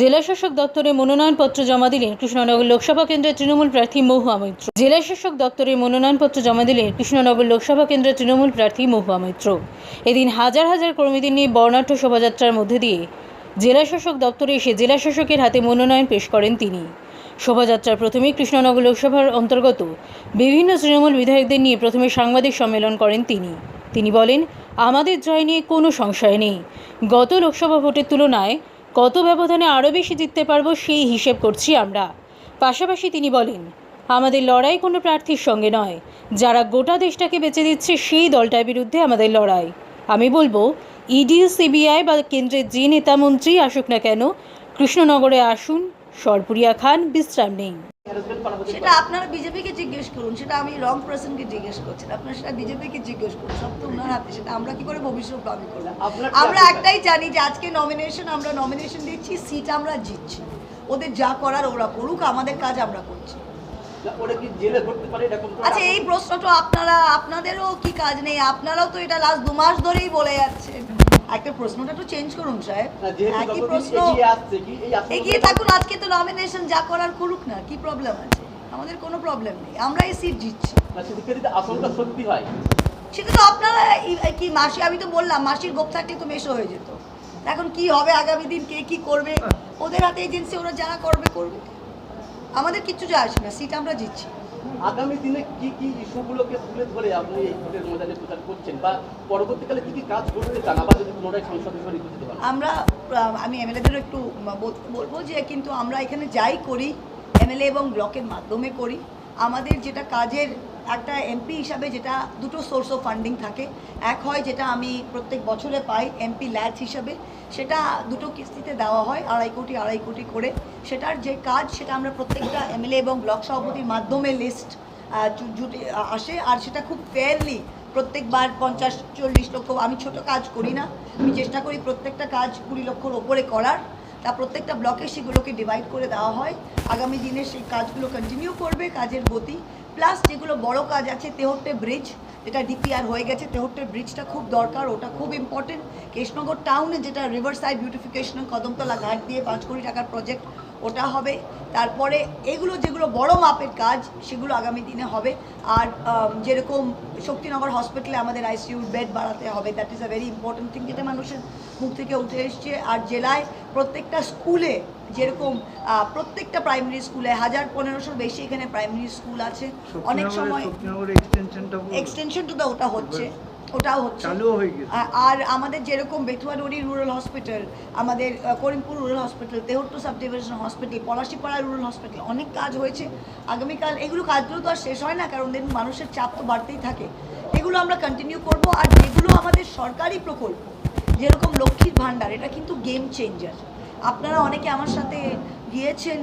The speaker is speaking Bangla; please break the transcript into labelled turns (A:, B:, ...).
A: জেলা শাসক দপ্তরে মনোনয়নপত্র জমা দিলেন কৃষ্ণনগর লোকসভা কেন্দ্রের তৃণমূল প্রার্থী মহুয়া মৈত্র। জেলা শাসক দপ্তরে মনোনয়নপত্র জমা দিলেন কৃষ্ণনগর লোকসভা কেন্দ্রের তৃণমূল প্রার্থী মহুয়া মৈত্র। এদিন হাজার হাজার কর্মীদের নিয়ে বর্ণাঢ্য শোভাযাত্রার মধ্যে দিয়ে জেলা শাসক দপ্তরে এসে জেলা শাসকের হাতে মনোনয়ন পেশ করেন তিনি। শোভাযাত্রার প্রথমে কৃষ্ণনগর লোকসভার অন্তর্গত বিভিন্ন তৃণমূল বিধায়কদের নিয়ে প্রথমে সাংবাদিক সম্মেলন করেন তিনি। তিনি বলেন, আমাদের জয় নিয়ে কোনো সংশয় নেই। গত লোকসভা ভোটের তুলনায় কত ব্যবধানে আরও বেশি জিততে পারব সেই হিসেব করছি আমরা। পাশাপাশি তিনি বলেন, আমাদের লড়াই কোনো প্রার্থীর সঙ্গে নয়। যারা গোটা দেশটাকে বেঁচে দিচ্ছে সেই দলটার বিরুদ্ধে আমাদের লড়াই। আমি বলব, ইডি, সিবিআই বা কেন্দ্রের যে নেতামন্ত্রী আসুক না কেন, কৃষ্ণনগরে আসুন, সরপুরিয়া খান, বিশ্রাম নেই
B: সেটা আপনারা বিজেপিকে জিজ্ঞেস করুন সেটা আমি রং পার্সনকে জিজ্ঞেস করছি। আপনারা সেটা বিজেপিকে জিজ্ঞেস করুন সব তো ওনার হাতে সেটা আমরা কি করে ভবিষ্যৎবাণী করব?
C: আপনার কি
B: আমরা একটাই জানি যে আজকে নমিনেশন আমরা নমিনেশন দিচ্ছি সিট আমরা জিতছি। ওদের যা করার ওরা করুক আমাদের কাজ আমরা করছি। আচ্ছা এই প্রশ্নটা আপনারা আপনাদেরও কি কাজ নেই? আপনারাও তো এটা লাস্ট দু মাস ধরেই বলে যাচ্ছেন। একটা প্রশ্নটা একটু চেঞ্জ করুন সাহেব। একই
C: যতদিন
B: প্রশ্ন?
C: এগিয়ে আসছে কি এই আশঙ্কা-
B: এগিয়ে থাকুন আজকে তো নমিনেশন যা করার করুক না কি প্রবলেম আছে? আমাদের কোনো প্রবলেম নেই আমরা এই সিট জিতছি।
C: আশঙ্কা সত্যি হয়।
B: সেটা তো আপনারা কি মাসি আমি তো বললাম মাসির গোপ থাকলে তো মেশো হয়ে যেত। এখন কি হবে আগামী দিন কে কি করবে? ওদের হাতে এজেন্সি ওরা যারা করবে করবে। আমাদের কিচ্ছু যায় আসে না সিট আমরা জিতছি।
C: আগামী দিনে কি কি ইস্যুগুলোকে তুলে ধরে আপনি এই ভোটের ময়দানে প্রচার করছেন? বা পরবর্তীকালে কি কি কাজ করতে চান? আবার যদি পুনরায় সংসদ হিসেবে নির্বাচিত হন
B: আমরা আমি এমএলএদেরও একটু বল- বলব যে, কিন্তু আমরা এখানে যাই করি, এমএলএ এবং ব্লকের মাধ্যমে করি। আমাদের যেটা কাজের একটা এমপি হিসাবে যেটা দুটো সোর্স অফ ফান্ডিং থাকে। এক হয় যেটা আমি প্রত্যেক বছরে পাই এমপি ল্যাচ হিসাবে, সেটা দুটো কিস্তিতে দেওয়া হয়, আড়াই কোটি আড়াই কোটি করে। সেটার যে কাজ, সেটা আমরা প্রত্যেকটা এমএলএ এবং ব্লক সভাপতির মাধ্যমে লিস্ট জুটে আসে। আর সেটা খুব ফেয়ারলি প্রত্যেকবার পঞ্চাশ, চল্লিশ লক্ষ, আমি ছোট কাজ করি না। আমি চেষ্টা করি প্রত্যেকটা কাজ কুড়ি লক্ষর ওপরে করার। তা প্রত্যেকটা ব্লকে সেগুলোকে ডিভাইড করে দেওয়া হয়। আগামী দিনে সেই কাজগুলো কন্টিনিউ করবে কাজের গতি। প্লাস যেগুলো বড় কাজ আছে তেহট্টে ব্রিজ যেটা ডিপিআর হয়ে গেছে, তেহট্টের ব্রিজটা খুব দরকার, ওটা খুব ইম্পর্টেন্ট কেশনগর টাউনে যেটা রিভার সাইড বিউটিফিকেশন কদমতলা ঘাট দিয়ে পাঁচ কোটি টাকার প্রজেক্ট ওটা হবে। তারপরে এগুলো যেগুলো বড় মাপের কাজ সেগুলো আগামী দিনে হবে। আর যেরকম শক্তিনগর হসপিটালে আমাদের আইসিইউর বেড বাড়াতে হবে that is a very important thing যেটা মানুষের মুখ থেকে উঠে এসছে। আর জেলায় প্রত্যেকটা স্কুলে যেরকম প্রত্যেকটা প্রাইমারি স্কুলে হাজার পনেরোশোর বেশি এখানে প্রাইমারি স্কুল আছে। অনেক সময়
D: এক্সটেনশনটা
B: এক্সটেনশন টু দা ওটা হচ্ছে। ওটাও হচ্ছে। আর আমাদের যেরকম বেথুয়াডুয়ারি রুরাল হসপিটাল আমাদের Karimpur rural hospital Tehatta sub division hospital Palashipara rural hospital অনেক কাজ হয়েছে। আগামীকাল এগুলো কাজগুলো তো আর শেষ হয় না কারণ দেখুন মানুষের চাপ তো বাড়তেই থাকে। এগুলো আমরা কন্টিনিউ করব আর যেগুলো আমাদের সরকারি প্রকল্প যেরকম লক্ষ্মীর ভাণ্ডার এটা কিন্তু গেম চেঞ্জার আপনারা অনেকে আমার সাথে গিয়েছেন।